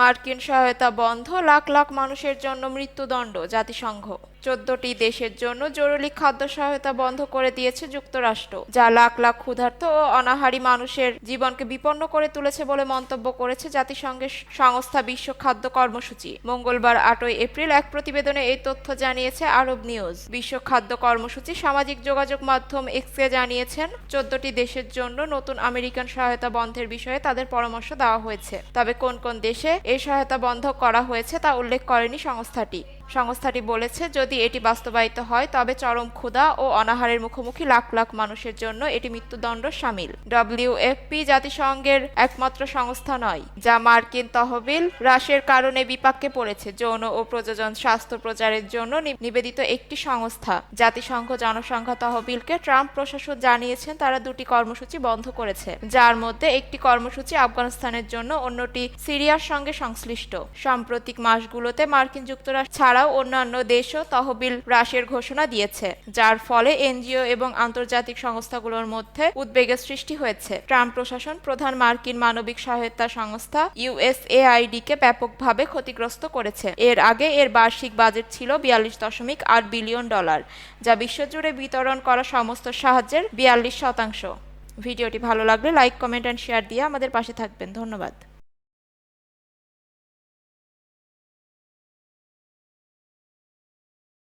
মার্কিন সহায়তা বন্ধ, লাখ লাখ মানুষের জন্য মৃত্যুদণ্ড, জাতিসংঘ। চোদ্দটি দেশের জন্য জরুরি খাদ্য সহায়তা বন্ধ করে দিয়েছে যুক্তরাষ্ট্র, যা লাখ লাখ ক্ষুধার্ত ও অনাহারী মানুষের জীবনকে বিপন্ন করে তুলেছে বলে মন্তব্য করেছে জাতিসংঘের সংস্থা বিশ্ব খাদ্য কর্মসূচি। মঙ্গলবার আটই এপ্রিল এক প্রতিবেদনে এই তথ্য জানিয়েছে আরব নিউজ। বিশ্ব খাদ্য কর্মসূচি সামাজিক যোগাযোগ মাধ্যম এক্সে জানিয়েছেন, চোদ্দটি দেশের জন্য নতুন আমেরিকান সহায়তা বন্ধের বিষয়ে তাদের পরামর্শ দেওয়া হয়েছে। তবে কোন কোন দেশে এই সহায়তা বন্ধ করা হয়েছে তা উল্লেখ করেনি সংস্থাটি। সংস্থাটি বলেছে, যদি এটি বাস্তবায়িত হয়, তবে চরম ক্ষুধা ও অনাহারের মুখোমুখি লাখ লাখ মানুষের জন্য এটি মৃত্যুদণ্ড সামিল। ডব্লিউএফপি জাতিসংঘের একমাত্র সংস্থা নয়, যা মার্কিন তহবিল হ্রাসের কারণে বিপাকে পড়েছে যৌন ও প্রযোজন স্বাস্থ্য প্রচারের জন্য নিবেদিত একটি সংস্থা। জাতিসংঘ জনসংখ্যা তহবিলকে ট্রাম্প প্রশাসন জানিয়েছেন, তারা দুটি কর্মসূচি বন্ধ করেছে। যার মধ্যে একটি কর্মসূচি আফগানিস্তানের জন্য, অন্যটি সিরিয়ার সঙ্গে সংশ্লিষ্ট। সাম্প্রতিক মাসগুলোতে মার্কিন যুক্তরাষ্ট্র ছাড়াও অন্যান্য দেশও তহবিল হ্রাসের ঘোষণা দিয়েছে, যার ফলে এনজিও এবং আন্তর্জাতিক সংস্থাগুলোর মধ্যে উদ্বেগের সৃষ্টি হয়েছে। ট্রাম্প প্রশাসন প্রধান মার্কিন মানবিক সহায়তা সংস্থা ইউএসএআইডি কে ব্যাপকভাবে ক্ষতিগ্রস্ত করেছে। এর আগে এর বার্ষিক বাজেট ছিল বিয়াল্লিশ দশমিক আট বিলিয়ন ডলার, যা বিশ্বজুড়ে বিতরণ করা সমস্ত সাহায্যের বিয়াল্লিশ শতাংশ। ভিডিওটি ভালো লাগলে লাইক, কমেন্ট অ্যান্ড শেয়ার দিয়ে আমাদের পাশে থাকবেন। ধন্যবাদ।